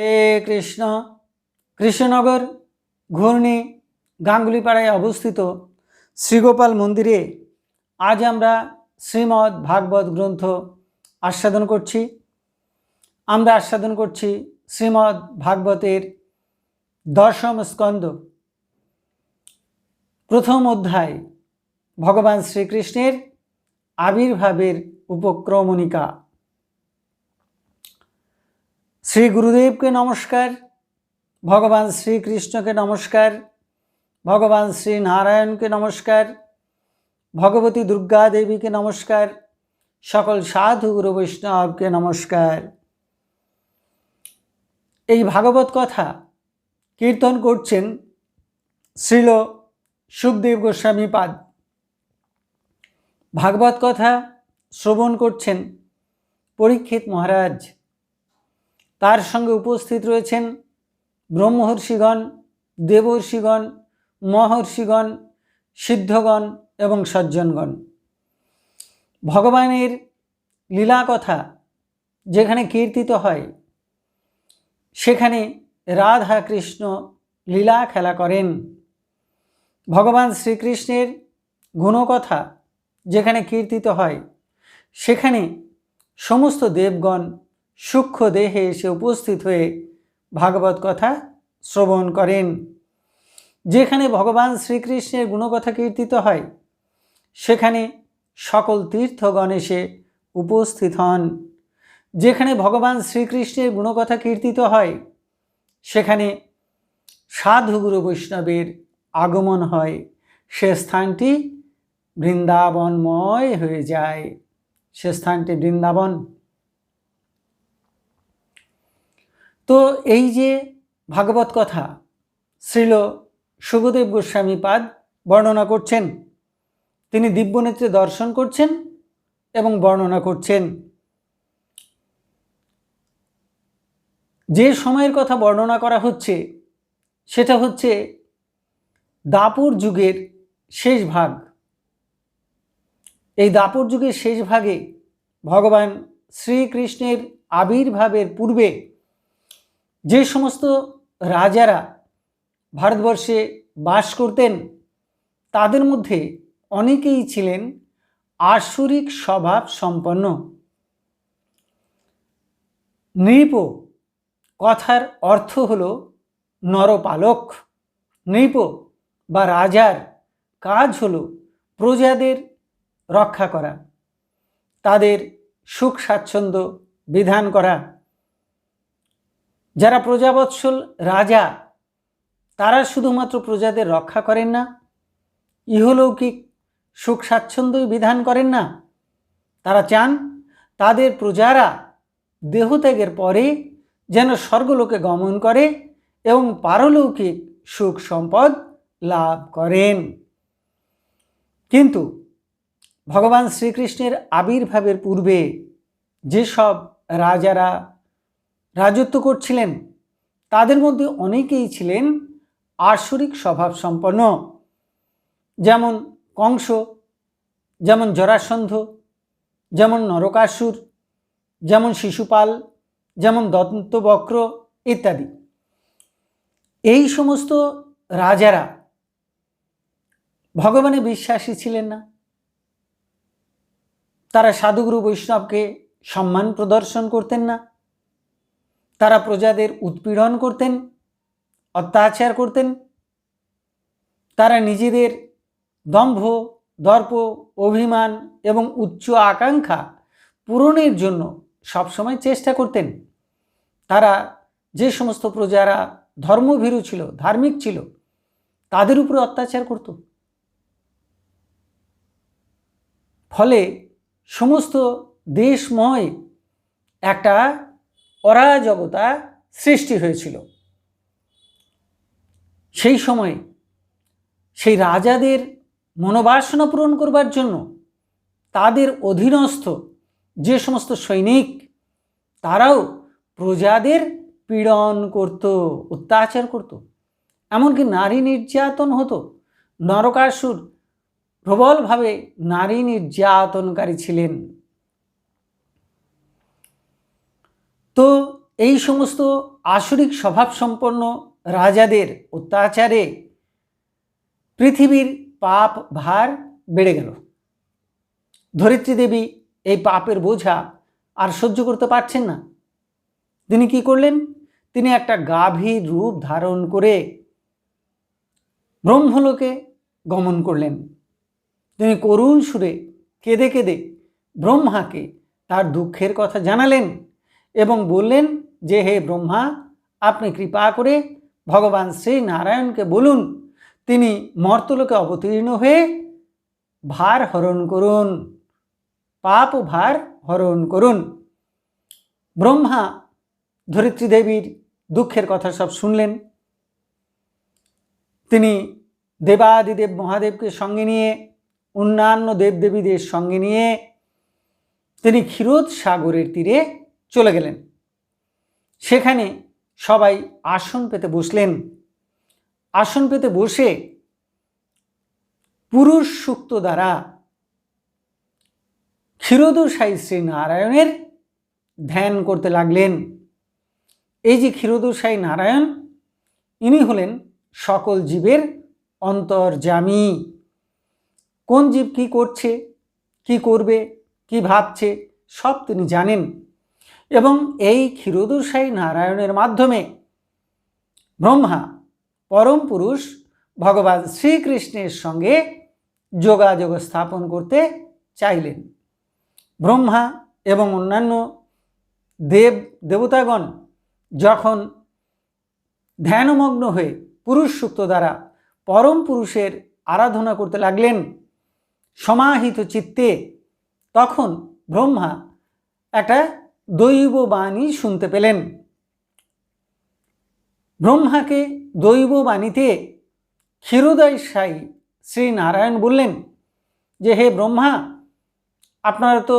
হে কৃষ্ণ। কৃষ্ণনগর ঘূর্ণি গাঙ্গুলিপাড়ায় অবস্থিত শ্রীগোপাল মন্দিরে আজ আমরা শ্রীমদ্ ভাগবত গ্রন্থ আস্বাদন করছি। আমরা আস্বাদন করছি শ্রীমদ্ ভাগবতের দশম স্কন্দ। প্রথম অধ্যায়, ভগবান শ্রীকৃষ্ণের আবির্ভাবের উপক্রমণিকা। শ্রী গুরুদেবকে নমস্কার, ভগবান শ্রীকৃষ্ণকে নমস্কার, ভগবান শ্রী নারায়ণকে নমস্কার, ভগবতী দুর্গা দেবীকে নমস্কার, সকল সাধু গুরু বৈষ্ণবকে নমস্কার। এই ভাগবত কথা কীর্তন করছেন শ্রীল সুখদেব গোস্বামী পাদ। ভাগবত কথা শ্রবণ করছেন পরীক্ষিত মহারাজ তার সঙ্গে উপস্থিত রয়েছেন ব্রহ্মর্ষিগণ দেবর্ষিগণ মহর্ষিগণ, সিদ্ধগণ এবং সজ্জনগণ। ভগবানের লীলা কথা যেখানে কীর্তিত হয়, সেখানে রাধা কৃষ্ণ লীলা খেলা করেন। ভগবান শ্রীকৃষ্ণের গুণকথা যেখানে কীর্তিত হয়, সেখানে সমস্ত দেবগণ সূক্ষ্ম দেহে এসে উপস্থিত হয়ে ভাগবত কথা শ্রবণ করেন। যেখানে ভগবান শ্রীকৃষ্ণের গুণকথা কীর্তিত হয়, সেখানে সকল তীর্থগণ এসে উপস্থিত হন। যেখানে ভগবান শ্রীকৃষ্ণের গুণকথা কীর্তিত হয়, সেখানে সাধুগুরু বৈষ্ণবের আগমন হয়। সে স্থানটি বৃন্দাবনময় হয়ে যায়। সে স্থানটি বৃন্দাবন। তো এই যে ভাগবত কথা, শ্রীল সুখদেব গোস্বামী পাদ বর্ণনা করছেন। তিনি দিব্যনেত্রে দর্শন করছেন এবং বর্ণনা করছেন। যে সময়ের কথা বর্ণনা করা হচ্ছে, সেটা হচ্ছে দাপুর যুগের শেষ ভাগ। এই দাপর যুগের শেষ ভাগে ভগবান শ্রীকৃষ্ণের আবির্ভাবের পূর্বে যে সমস্ত রাজারা ভারতবর্ষে বাস করতেন, তাদের মধ্যে অনেকেই ছিলেন আসরিক স্বভাব সম্পন্ন। নৃপ কথার অর্থ হল নরপালক। নৃপ বা রাজার কাজ হল প্রজাদের রক্ষা করা, তাদের সুখ স্বাচ্ছন্দ্য বিধান করা। যারা প্রজাবৎসল রাজা, তারা শুধুমাত্র প্রজাদের রক্ষা করেন না, ইহলৌকিক সুখ স্বাচ্ছন্দ্যই বিধান করেন না। তারা চান তাদের প্রজারা দেহত্যাগের পরে যেন স্বর্গলোকে গমন করে এবং পারলৌকিক সুখ সম্পদ লাভ করেন। কিন্তু ভগবান শ্রীকৃষ্ণের আবির্ভাবের পূর্বে যেসব রাজারা রাজত্ব করছিলেন। তাদের মধ্যে অনেকেই ছিলেন আসরিক স্বভাব সম্পন্ন। যেমন কংস, যেমন জরাসন্ধ, যেমন নরকাসুর, যেমন শিশুপাল, যেমন দন্তবক্র ইত্যাদি। এই সমস্ত রাজারা ভগবানে বিশ্বাসী ছিলেন না। তারা সাধুগুরু বৈষ্ণবকে সম্মান প্রদর্শন করতেন না। তারা প্রজাদের উৎপীড়ন করতেন, অত্যাচার করতেন। তারা নিজেদের দম্ভ, দর্প, অভিমান এবং উচ্চ আকাঙ্ক্ষা পূরণের জন্য সবসময় চেষ্টা করতেন। তারা যে সমস্ত প্রজারা ধর্মভীরু ছিল, ধার্মিক ছিল, তাদের উপরে অত্যাচার করত। ফলে সমস্ত দেশময় একটা অরাজকতা সৃষ্টি হয়েছিল। সেই সময়ে সেই রাজাদের মনোবাসনা পূরণ করবার জন্য তাদের অধীনস্থ যে সমস্ত সৈনিক, তারাও প্রজাদের পীড়ন করত, অত্যাচার করত। এমনকি নারী নির্যাতন হতো। নরকাসুর প্রবলভাবে নারী নির্যাতনকারী ছিলেন। তো এই সমস্ত আসরিক স্বভাবসম্পন্ন রাজাদের অত্যাচারে পৃথিবীর পাপ ভার বেড়ে গেল। ধরিত্রী দেবী এই পাপের বোঝা আর সহ্য করতে পারছেন না। তিনি কি করলেন? তিনি একটা গাভীর রূপ ধারণ করে ব্রহ্মলোকে গমন করলেন। তিনি করুণ সুরে কেঁদে কেঁদে ব্রহ্মাকে তার দুঃখের কথা জানালেন। এবং বললেন, যে হে ব্রহ্মা, আপনি কৃপা করে ভগবান শ্রী নারায়ণকে বলুন, তিনি মর্তলোকে অবতীর্ণ হয়ে ভার হরণ করুন, পাপ ভার হরণ করুন। ব্রহ্মা ধরিত্রী দেবীর দুঃখের কথা সব শুনলেন। তিনি দেবাদিদেব মহাদেবকে সঙ্গে নিয়ে, অন্যান্য দেবদেবীদের সঙ্গে নিয়ে, তিনি ক্ষীরোদ সাগরের তীরে চলে গেলেন। সেখানে সবাই আসন পেতে বসলেন। আসন পেতে বসে পুরুষ সুক্ত দ্বারা ক্ষীরোদশাই শ্রী নারায়ণের ধ্যান করতে লাগলেন। এই যে ক্ষীরোদশাই নারায়ণ, ইনি হলেন সকল জীবের অন্তর্জামী কোন জীব কি করছে, কি করবে, কি ভাবছে, সব তিনি জানেন। এবং এই ক্ষীরোদশাই নারায়ণের মাধ্যমে ব্রহ্মা, পরম পুরুষ, ভগবান শ্রীকৃষ্ণের সঙ্গে যোগাযোগ স্থাপন করতে চাইলেন। ব্রহ্মা এবং অন্যান্য দেব দেবতাগণ যখন ধ্যানমগ্ন হয়ে পুরুষ সুক্ত দ্বারা পরম পুরুষের আরাধনা করতে লাগলেন সমাহিত চিত্তে, তখন ব্রহ্মা একটা দৈব বাণী শুনতে পেলেন। ব্রহ্মাকে দৈব বাণীতে ক্ষীরোদয় সাই শ্রী নারায়ণ বললেন যে, হে ব্রহ্মা, আপনারা তো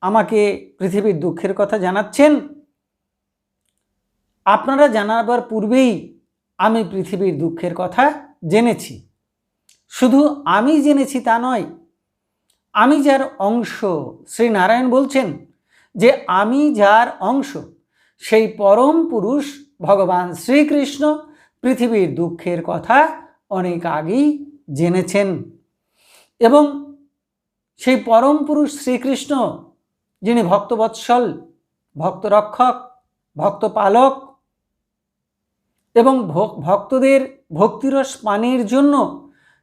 আমাকে পৃথিবীর দুঃখের কথা জানাচ্ছেন। আপনারা জানাবার পূর্বেই আমি পৃথিবীর দুঃখের কথা জেনেছি। শুধু আমি জেনেছি তা নয়, আমি যার অংশ শ্রী নারায়ণ বলছেন যে আমি যার অংশ, সেই পরম পুরুষ ভগবান শ্রীকৃষ্ণ পৃথিবীর দুঃখের কথা অনেক আগেই জেনেছেন। এবং সেই পরম পুরুষ শ্রীকৃষ্ণ, যিনি ভক্তবৎসল, ভক্তরক্ষক, ভক্তপালক এবং ভক্তদের ভক্তিরস পানের জন্য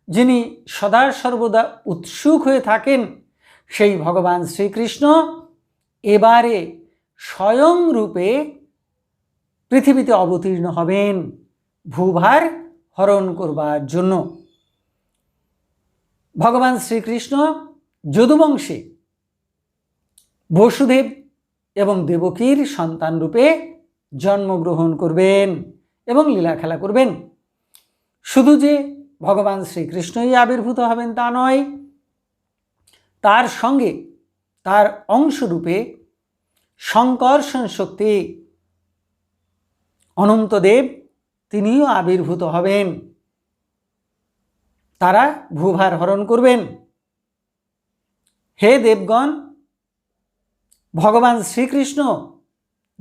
যিনি সদা সর্বদা উৎসুক হয়ে থাকেন, সেই ভগবান শ্রীকৃষ্ণ এবারে স্বয়ং রূপে পৃথিবীতে অবতীর্ণ হবেন ভূভার হরণ করবার জন্য। ভগবান শ্রীকৃষ্ণ যদুবংশে বসুদেব এবং দেবকীর সন্তান রূপে জন্মগ্রহণ করবেন এবং লীলা খেলা করবেন। শুধু যে ভগবান শ্রীকৃষ্ণই আবির্ভূত হবেন তা নয়, তার সঙ্গে তার অংশরূপে সংকর্ষণ শক্তি। অনন্তদেব তিনিও আবির্ভূত হবেন। তারা ভূভার হরণ করবেন। হে দেবগণ, ভগবান শ্রীকৃষ্ণ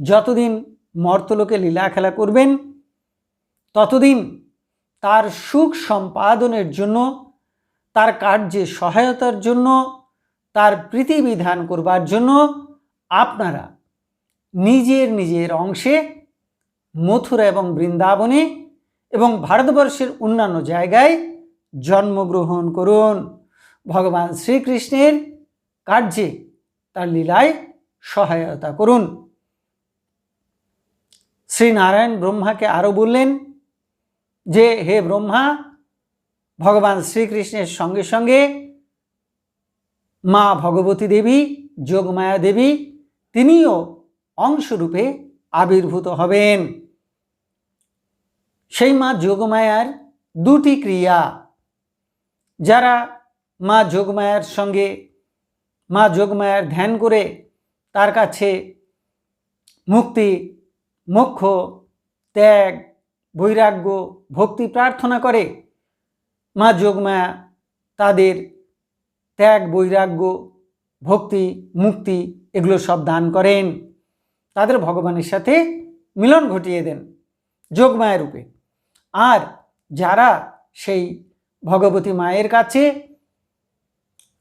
যতদিন মর্তলোকে লীলা খেলা করবেন, ততদিন তার সুখ সম্পাদনের জন্য, তার কার্যে সহায়তার জন্য, তার প্রীতিবিধান করবার জন্য আপনারা নিজের নিজের অংশে মথুরা এবং বৃন্দাবনে এবং ভারতবর্ষের অন্যান্য জায়গায় জন্মগ্রহণ করুন। ভগবান শ্রীকৃষ্ণের কার্যে তার লীলায় সহায়তা করুন। শ্রীনারায়ণ ব্রহ্মাকে আরও বললেন যে, হে ব্রহ্মা, ভগবান শ্রীকৃষ্ণের সঙ্গে সঙ্গে মা ভগবতী দেবী, যোগমায়া দেবী তিনিও অংশরূপে আবির্ভূত হবেন। সেই মা যোগমায়ার দুটি ক্রিয়া। যারা মা যোগমায়ার সঙ্গে মা যোগমায়ার ধ্যান করে তার কাছে মুক্তি, মোক্ষ, ত্যাগ, বৈরাগ্য, ভক্তি প্রার্থনা করে, মা যোগমায়া তাদের ত্যাগ, বৈরাগ্য, ভক্তি, মুক্তি এগুলো সব দান করেন। তাদের ভগবানের সাথে মিলন ঘটিয়ে দেন যোগমায়া রূপে। আর যারা সেই ভগবতী মায়ের কাছে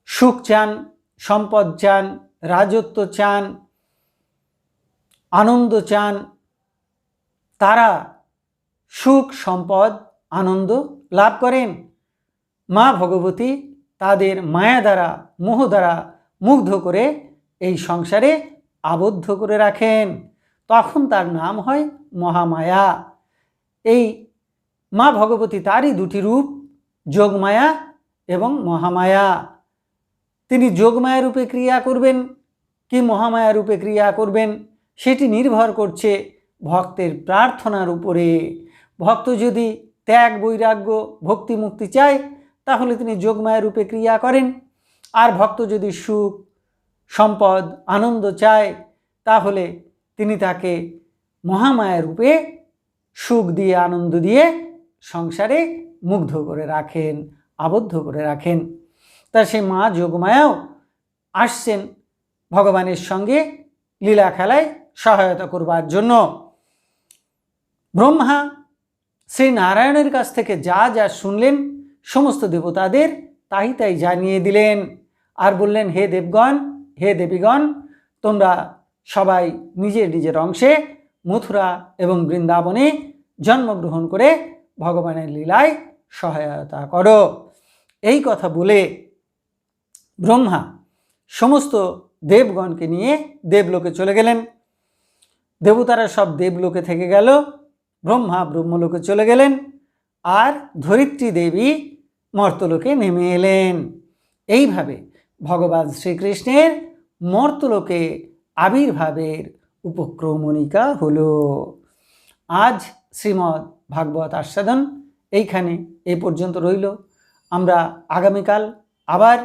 সুখ চান, সম্পদ চান, রাজত্ব চান, আনন্দ চান, তারা সুখ, সম্পদ, আনন্দ লাভ করেন। মা ভগবতী তাদের মায়া দ্বারা, মোহ দ্বারা মুগ্ধ করে এই সংসারে আবদ্ধ করে রাখেন। তখন তার নাম হয় মহামায়া। এই মা ভগবতী তারই দুটি রূপ, যোগমায়া এবং মহামায়া। তিনি যোগমায়া রূপে ক্রিয়া করবেন, কি মহামায়া রূপে ক্রিয়া করবেন, সেটি নির্ভর করছে ভক্তের প্রার্থনার উপরে। ভক্ত যদি ত্যাগ, বৈরাগ্য ভক্তি মুক্তি চায়, তাহলে তিনি যোগমায়া রূপে ক্রিয়া করেন। আর ভক্ত যদি সুখ সম্পদ, আনন্দ চায়, তাহলে তিনি তাকে মহামায়া রূপে সুখ দিয়ে, আনন্দ দিয়ে সংসারে মুগ্ধ করে রাখেন, আবদ্ধ করে রাখেন। তা সেই মা যোগমায়াও আসছেন ভগবানের সঙ্গে লীলা খেলায় সহায়তা করবার জন্য। ব্রহ্মা শ্রী নারায়ণের কাছ থেকে যা যা শুনলেন, সমস্ত দেবতাদের তাই তাই জানিয়ে দিলেন। আর বললেন, হে দেবগণ হে দেবীগণ, তোমরা সবাই নিজের নিজের অংশে মথুরা এবং বৃন্দাবনে জন্মগ্রহণ করে ভগবানের লীলায় সহায়তা করো। এই কথা বলে ব্রহ্মা সমস্ত দেবগণকে নিয়ে দেবলোকে চলে গেলেন। দেবতারা সব দেবলোকে থেকে গেল, ব্রহ্মা ব্রহ্মলোকে চলে গেলেন আর ধরিত্রী দেবী মর্তলোকে নেমে এলেন। এইভাবে ভগবান শ্রীকৃষ্ণের মর্তলোকে আবির্ভাবের উপক্রমণিকা হলো। আজ শ্রীমদ্ ভাগবত আস্বাদন এইখানে এই পর্যন্ত রইল। আমরা আগামীকাল আবার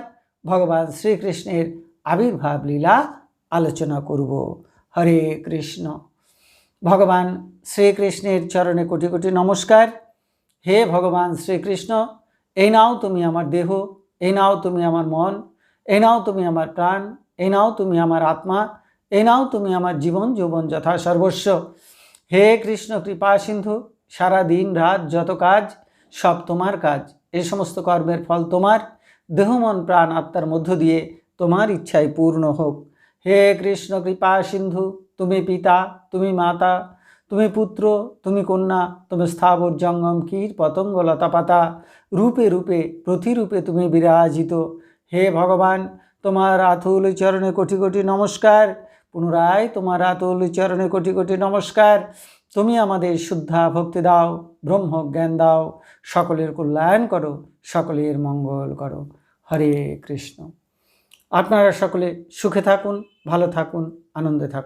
ভগবান শ্রীকৃষ্ণের আবির্ভাব লীলা আলোচনা করব। হরে কৃষ্ণ। ভগবান শ্রীকৃষ্ণের চরণে কোটি কোটি নমস্কার। হে ভগবান শ্রীকৃষ্ণ, এই নাও তুমি আমার দেহ, এই নাও তুমি আমার মন এই নাও তুমি আমার প্রাণ, এই নাও তুমি আমার আত্মা, এই নাও তুমি আমার জীবন, যৌবন যথা সর্বস্ব। হে কৃষ্ণ কৃপা সিন্ধু, সারা দিন রাত যত কাজ, সব তোমার কাজ। এ সমস্ত কর্মের ফল তোমার, দেহ, মন, প্রাণ, আত্মার মধ্য দিয়ে তোমার ইচ্ছায় পূর্ণ হোক। হে কৃষ্ণ কৃপা সিন্ধু, তুমি পিতা, তুমি মাতা, তুমি পুত্র, তুমি কন্যা, তুমি স্থাবর, জঙ্গম কীর পতঙ্গ, লতাপাতা, রূপে রূপে, প্রতিরূপে তুমি বিরাজিত। হে ভগবান, তোমার আতুল চরণে কোটি কোটি নমস্কার। পুনরায় তোমার আতুল চরণে কোটি কোটি নমস্কার। তুমি আমাদের শুদ্ধা ভক্তি দাও ব্রহ্ম জ্ঞান দাও, সকলের কল্যাণ করো, সকলের মঙ্গল করো। হরে কৃষ্ণ। আপনারা সকলে সুখে থাকুন, ভালো থাকুন, আনন্দে থাকুন।